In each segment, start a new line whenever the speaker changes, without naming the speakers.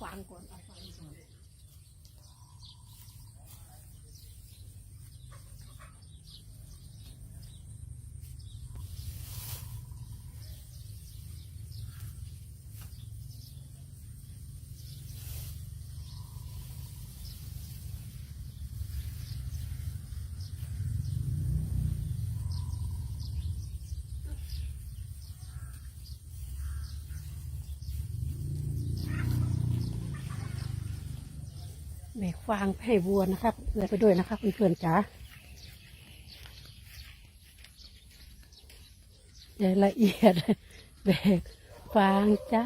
ฟางก่อนเอาฟางก่อน แบกฟางไปให้วัวนะครับเพื่อไปด้วยนะครับเพื่อนๆจ๋ารายละเอียดแบกฟางจ้า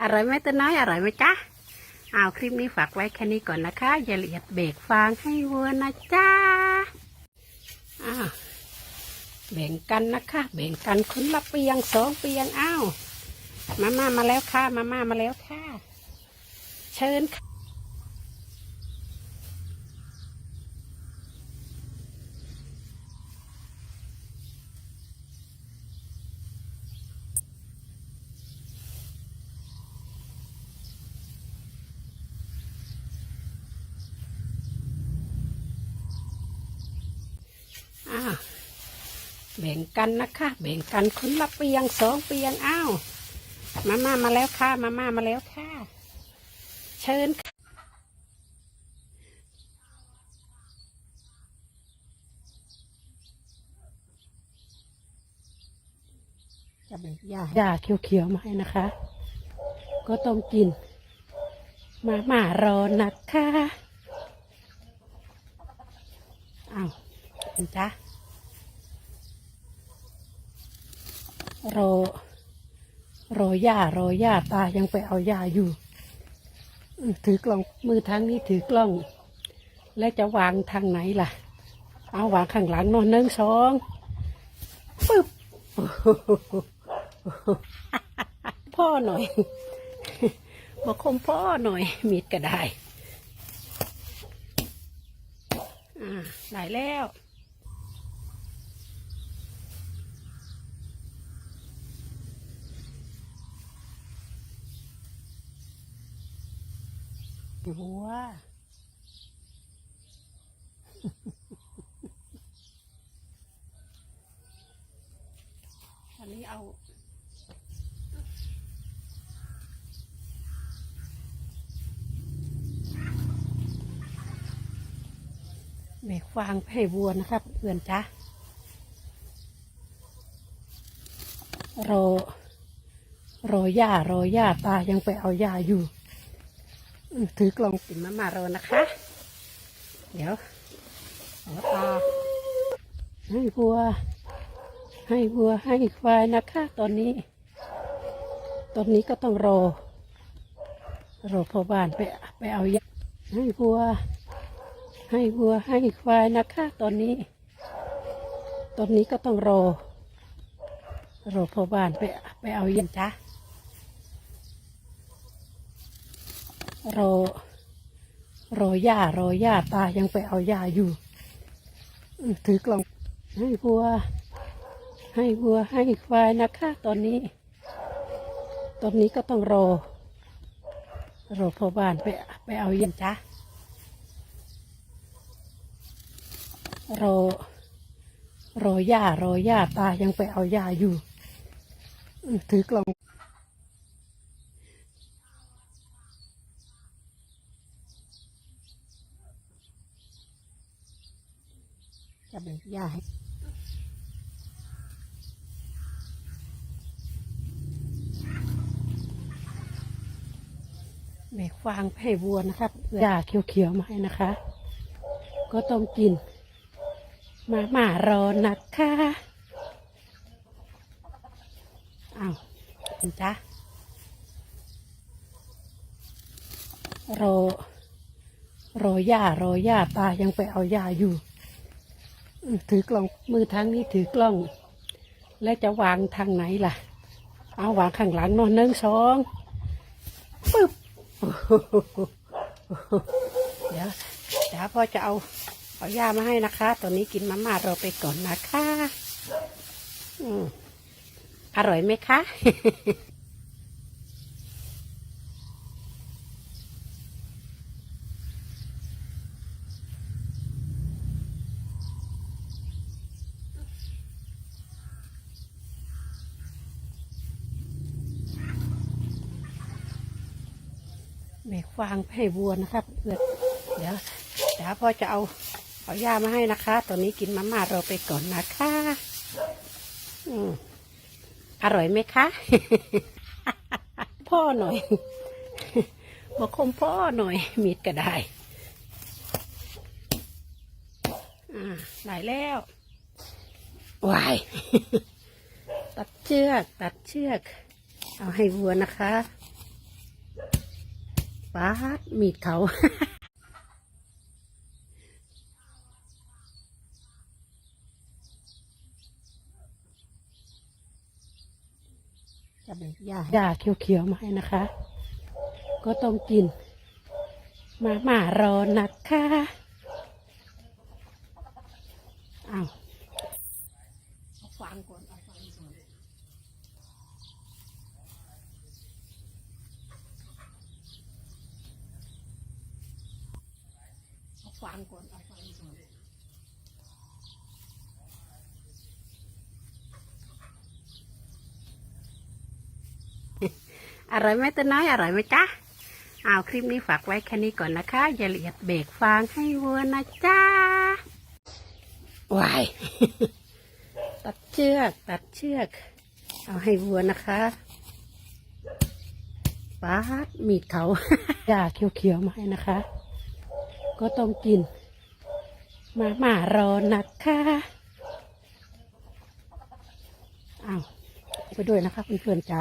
อร่อยไหมตัวน้อยอร่อยไหมจ๊ะเอาคลิปนี้ฝากไว้แค่นี้ก่อนนะคะ อย่าละเอียดเบรกฟางให้วัวนะจ้าวแบ่งกันนะคะ แบ่งกันคนละเปียงสองเปียงอ้าวมาม่ามาแล้วค่ะ มาม่ามาแล้วค่ะ เชิญค่ะ อ้าว แบ่งกันนะคะ แบ่งกันคนละเปียงสองเปียงอ้าวมาม่ามาแล้วค่ะ มาม่ามาแล้วค่ะ เชิญค่ะจะแบ่งหญ้าหญ้าเขียวๆมาให้นะคะ ก็ต้องกิน มาม่ารอนะคะอ้าวเห็นจ้ะ รอ รอย่ารอย่าตายังไปเอาย่าอยู่ ถือกล้องมือทางนี้ถือกล้อง แล้วจะวางทางไหนล่ะ เอาวางข้างหลังนอนหนึ่งสองปึ๊บพ่อหน่อยบอกคมพ่อหน่อยมีดก็ได้ อ่าได้แล้ว หัวอันนี้เอาแบกฟางไปให้วัวนะครับเพื่อนจ้ะรอรอย่ารอย่าตายังไปเอาย่าอยู่ ถือกล่องกินมามารอนะคะ เดี๋ยวขอตาให้วัว ให้วัวให้ควายนะคะ ตอนนี้ ตอนนี้ก็ต้องรอ รอพ่อบ้านไปไปเอายาให้วัว ให้วัวให้ควายนะคะ ตอนนี้ ตอนนี้ก็ต้องรอ รอพ่อบ้านไปไปเอาย็นจ้ะ รอรอย่ารอย่าตายังไปเอายาอยู่ถือกล่องให้วัว ให้วัวให้ควายนะคะตอนนี้ ตอนนี้ก็ต้องรอ รอพ่อบ้านไปไปเอาเย็นจ้ะรอรอย่ารอย่าตายังไปเอายาอยู่ถือกล่อง จะแบ่งย่าให้แบกฟางไปให้วัวนะครับย่าเขียวๆมาให้นะคะ ก็ต้องกิน มาหมารอนะคะอ้าวเห็นจ้ะรอรอย่ารอย่าตายังไปเอายาอยู่ ถือกล้องมือทางนี้ถือกล้อง แล้วจะวางทางไหนล่ะ เอาวางข้างหลังนอนหนึ่งสองปึ๊บเดี๋ยวเดี๋ยวพ่อจะเอาเอาย่ามาให้นะคะ ตอนนี้กินมาม่าเราไปก่อนนะคะ อืมอร่อยไหมคะ แบกฟางไปให้วัวนะครับเดี๋ยวเดี๋ยวเดี๋ยวพ่อจะเอาเอาหญ้ามาให้นะคะ ตอนนี้กินมาม่าเราไปก่อนนะคะอืมอร่อยไหมคะ พ่อหน่อยบอกคมพ่อหน่อย มีดก็ได้ อ่าได้แล้ววายตัดเชือก ตัดเชือก เอาให้วัวนะคะ ป๊าดมีดเขาจะเป็นหญ้าหญ้าเขียวๆมาให้นะคะ ก็ต้องกิน มาหม่ารอนะคะอ้าวเอาฟังก่อนเอาฟังก่อน อาฟังก่อนเอาฟังก่อนอร่อยไหมตัวน้อยอร่อยไหมจ๊ะเอาคลิปนี้ฝากไว้แค่นี้ก่อนนะคะ อย่าละเอียดเบรกฟางให้วัวนะจ๊ะวายตัดเชือก ตัดเชือก เอาให้วัวนะคะป๊าดมีดเขาหญ้าเขียวๆมาให้นะคะ ก็ต้องกิน มาม่ารอนะคะอ้าวไปด้วยนะคะเพื่อนๆจ๋า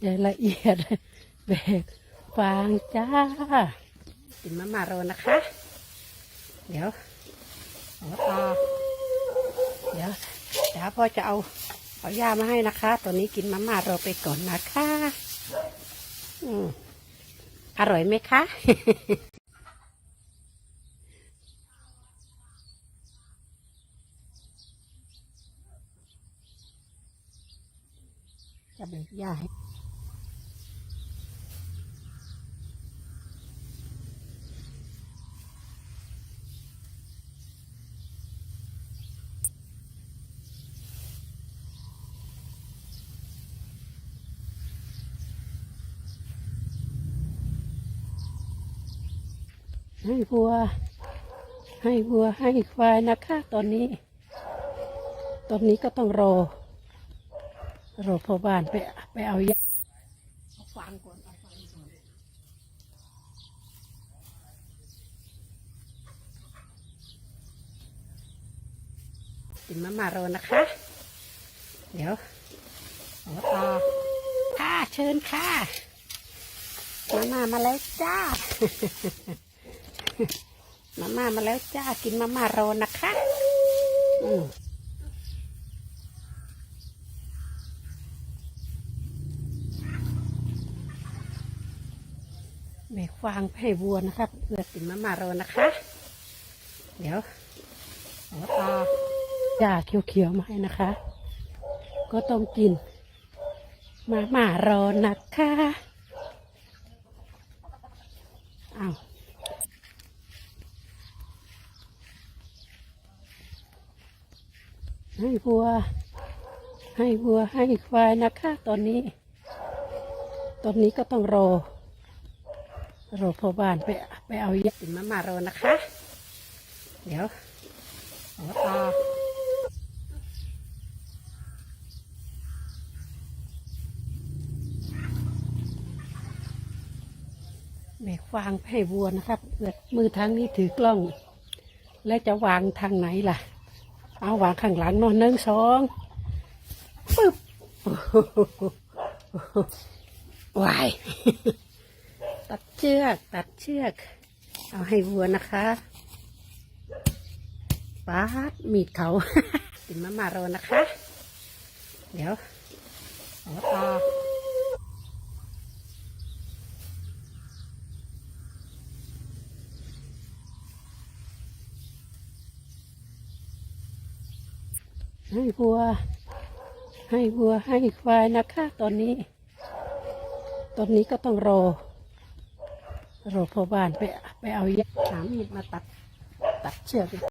อย่าละเอียดแบกฟางจ้า กินมาม่ารอนะคะ เดี๋ยวเอาเดี๋ยวเดี๋ยวพ่อจะเอาเอาหญ้ามาให้นะคะ ตอนนี้กินมาม่ารอไปก่อนนะคะ อร่อยไหมคะ จะเป็นหญ้าให้ ให้วัว ให้วัวให้ควายนะคะตอนนี้ ตอนนี้ก็ต้องรอ รอพ่อบ้านไปไปเอายาเอาฟังก่อนเอาฟังก่อนกินมาม่ารอนะคะ เดี๋ยวเอาตาค่ะเชิญค่ะ มามามาแล้วจ้า มาม่ามาแล้วจ้ากินมาม่ารอนะคะอืมแบกฟางให้วัวนะครับเพื่อกินมาม่ารอนะคะ เดี๋ยวเอาตาหญ้าเขียวๆมาให้นะคะ ก็ต้องกิน มาม่ารอนะคะอ้าว ให้วัว ให้วัวให้ควายนะคะตอนนี้ ตอนนี้ก็ต้องรอ รอพ่อบ้านไปไปเอายาติมามารอนะคะ เดี๋ยวเอาตาแบกฟางไปให้วัวนะครับเพื่อมือทางนี้ถือกล้อง และจะวางทางไหนล่ะ เอาวางข้างหลังนอนหนึ่งสองปึ๊บวายตัดเชือก ตัดเชือก เอาให้วัวนะคะป๊าดมีดเขากินมามารอนะคะ เดี๋ยวเอาตา ให้วัว ให้วัวให้ควายนะคะตอนนี้ ตอนนี้ก็ต้องรอ รอพ่อบ้านไปไปเอายาหามีดมาตัด ตัดเชือก